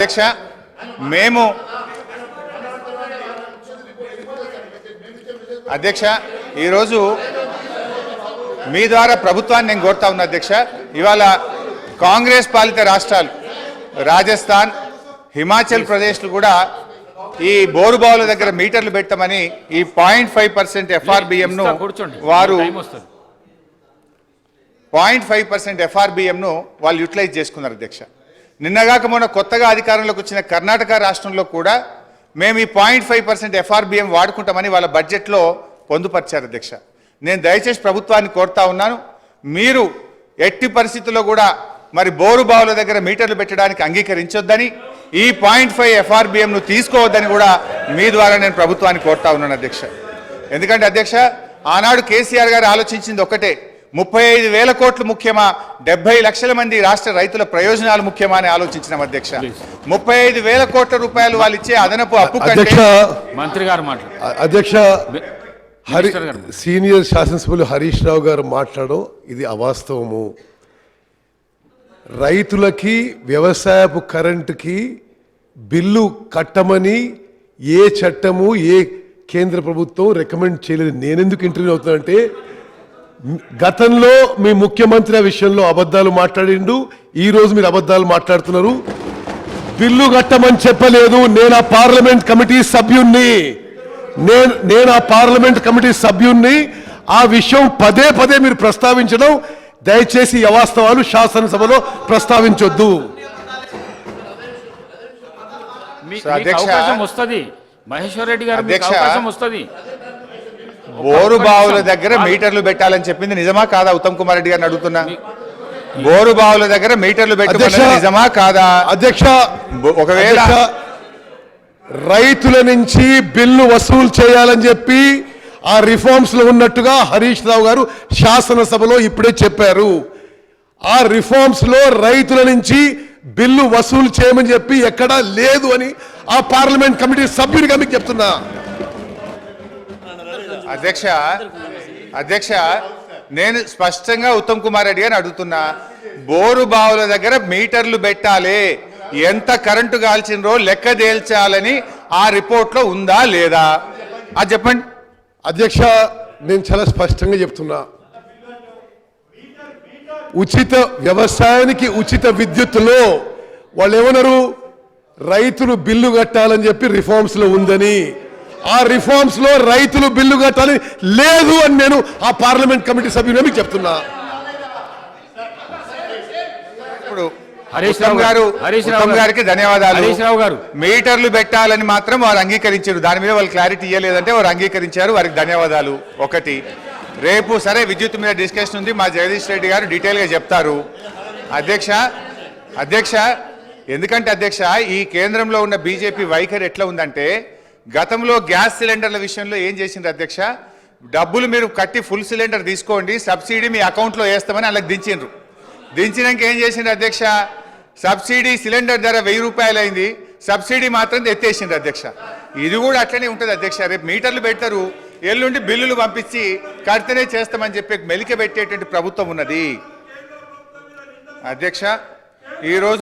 అధ్యక్ష మేము అధ్యక్ష ఈరోజు మీ ద్వారా ప్రభుత్వాన్ని నేను కోరుతా ఉన్నా అధ్యక్ష. ఇవాళ కాంగ్రెస్ పాలిత రాష్ట్రాలు రాజస్థాన్ హిమాచల్ ప్రదేశ్లు కూడా ఈ బోరుబావుల దగ్గర మీటర్లు పెట్టమని ఈ పాయింట్ ఫైవ్ పర్సెంట్ ఎఫ్ఆర్బిఎంను వారు పాయింట్ ఫైవ్ పర్సెంట్ ఎఫ్ఆర్బిఎంను వాళ్ళు యూటిలైజ్ చేసుకున్నారు అధ్యక్ష. నిన్నగాక మొన్న కొత్తగా అధికారంలోకి వచ్చిన కర్ణాటక రాష్ట్రంలో కూడా మేము ఈ పాయింట్ ఫైవ్ పర్సెంట్ ఎఫ్ఆర్బిఎం వాడుకుంటామని వాళ్ళ బడ్జెట్లో పొందుపరిచారు అధ్యక్ష. నేను దయచేసి ప్రభుత్వాన్ని కోరుతా ఉన్నాను. మీరు ఎట్టి పరిస్థితుల్లో కూడా మరి బోరు బావుల దగ్గర మీటర్లు పెట్టడానికి అంగీకరించొద్దని ఈ పాయింట్ ఫైవ్ ఎఫ్ఆర్బిఎంను తీసుకోవద్దని కూడా మీ ద్వారా నేను ప్రభుత్వాన్ని కోరుతా ఉన్నాను అధ్యక్ష. ఎందుకంటే అధ్యక్ష ఆనాడు కేసీఆర్ గారు ఆలోచించింది ఒక్కటే ముప్పై ఐదు వేల కోట్లు ముఖ్యమా? డెబ్బై లక్షల మంది రాష్ట్ర రైతుల ప్రయోజనాలు ముఖ్యమా అని ఆలోచించినాం అధ్యక్ష. ముప్పై ఐదు వేల కోట్ల రూపాయలు వాళ్ళు ఇచ్చే అదనపు అప్పు అధ్యక్ష మంత్రి గారు అధ్యక్ష హరి. సీనియర్ శాసనసభ్యులు హరీష్ రావు గారు మాట్లాడడం ఇది అవాస్తవము. రైతులకి వ్యవసాయపు కరెంటుకి బిల్లు కట్టమని ఏ చట్టము ఏ కేంద్ర ప్రభుత్వం రికమెండ్ చేయలేదు. నేనెందుకు ఇంటర్వ్యూ అవుతానంటే గతంలో మీ ముఖ్యమంత్రి ఆ విషయంలో అబద్ధాలు మాట్లాడిండు ఈ రోజు మీరు అబద్ధాలు మాట్లాడుతున్నారు. బిల్లు కట్టమని చెప్పలేదు నేను ఆ పార్లమెంట్ కమిటీ సభ్యుణ్ణి. నేను నేను ఆ పార్లమెంట్ కమిటీ సభ్యుణ్ణి. ఆ విషయం పదే పదే మీరు ప్రస్తావించడం దయచేసి ఈ అవాస్తవాలు శాసనసభలో ప్రస్తావించొద్దు. వస్తుంది. మహేశ్వర్ రెడ్డి గారు అవకాశం వస్తుంది. బోరు బావుల దగ్గర మీటర్లు పెట్టాలని చెప్పింది నిజమా కాదా? ఉత్తమ్ కుమార్ రెడ్డి గారిని అడుగుతున్నా. బోరు బావుల దగ్గర మీటర్లు పెట్టమన్నది అధ్యక్ష- నిజమా కాదా? అధ్యక్ష ఒకవేళ రైతుల నుంచి బిల్లు వసూలు చేయాలని చెప్పి ఆ రిఫార్మ్స్లో ఉన్నట్టుగా హరీష్ రావు గారు శాసనసభలో ఇప్పుడే చెప్పారు. ఆ రిఫార్మ్స్లో రైతుల నుంచి బిల్లు వసూలు చేయమని చెప్పి ఎక్కడా లేదు అని ఆ పార్లమెంట్ కమిటీ సభ్యునిగా మీకు చెప్తున్నా. అధ్యక్ష అధ్యక్ష నేను స్పష్టంగా ఉత్తమ్ కుమార్ రెడ్డి గారిని అడుగుతున్నా బోరు బావుల దగ్గర మీటర్లు పెట్టాలి ఎంత కరెంటు కాల్చినరో లెక్క తేల్చాలని ఆ రిపోర్ట్లో ఉందా లేదా? అది చెప్పండి. అధ్యక్ష నేను చాలా స్పష్టంగా చెప్తున్నా. ఉచిత వ్యవసాయానికి ఉచిత విద్యుత్తులో వాళ్ళు ఏమన్నారు రైతులు బిల్లు కట్టాలని చెప్పి రిఫార్మ్స్లో ఉందని. ఆ రిఫార్మ్స్లో రైతులు బిల్లు కట్టాలి లేదు అని నేను ఆ పార్లమెంట్ కమిటీ సభ్యుని మీకు చెప్తున్నా. ఇప్పుడు హరీష్ రావు గారు హరీష్ రావు. గారికి ధన్యవాదాలు. హరీష్ రావు గారు. మీటర్లు పెట్టాలని మాత్రం వారు అంగీకరించారు. దాని మీద వాళ్ళు క్లారిటీ ఇవ్వలేదంటే వారు అంగీకరించారు. వారికి ధన్యవాదాలు. ఒకటి. రేపు సరే విద్యుత్ మీద డిస్కషన్ ఉంది. మా జగదీష్ రెడ్డి గారు డీటెయిల్గా చెప్తారు. అధ్యక్ష అధ్యక్ష ఎందుకంటే అధ్యక్ష ఈ కేంద్రంలో ఉన్న బీజేపీ వైఖరి ఎట్లా ఉందంటే గతంలో గ్యాస్ సిలిండర్ల విషయంలో ఏం చేసింది అధ్యక్ష? డబ్బులు మీరు కట్టి ఫుల్ సిలిండర్ తీసుకోండి సబ్సిడీ మీ అకౌంట్లో వేస్తామని వాళ్ళకి దించిండ్రు. దించినాక ఏం చేసిండ్రు అధ్యక్ష? సబ్సిడీ సిలిండర్ ధర వెయ్యి రూపాయలు అయింది సబ్సిడీ మాత్రం ఎత్తేసిండ్రు అధ్యక్ష. ఇది కూడా అట్లనే ఉంటుంది అధ్యక్ష రేపు మీటర్లు పెడతారు ఎల్లుండి బిల్లులు పంపించి కడితేనే చేస్తామని చెప్పి మెలిక పెట్టేటువంటి ప్రభుత్వం ఉన్నది. అధ్యక్ష ఈరోజు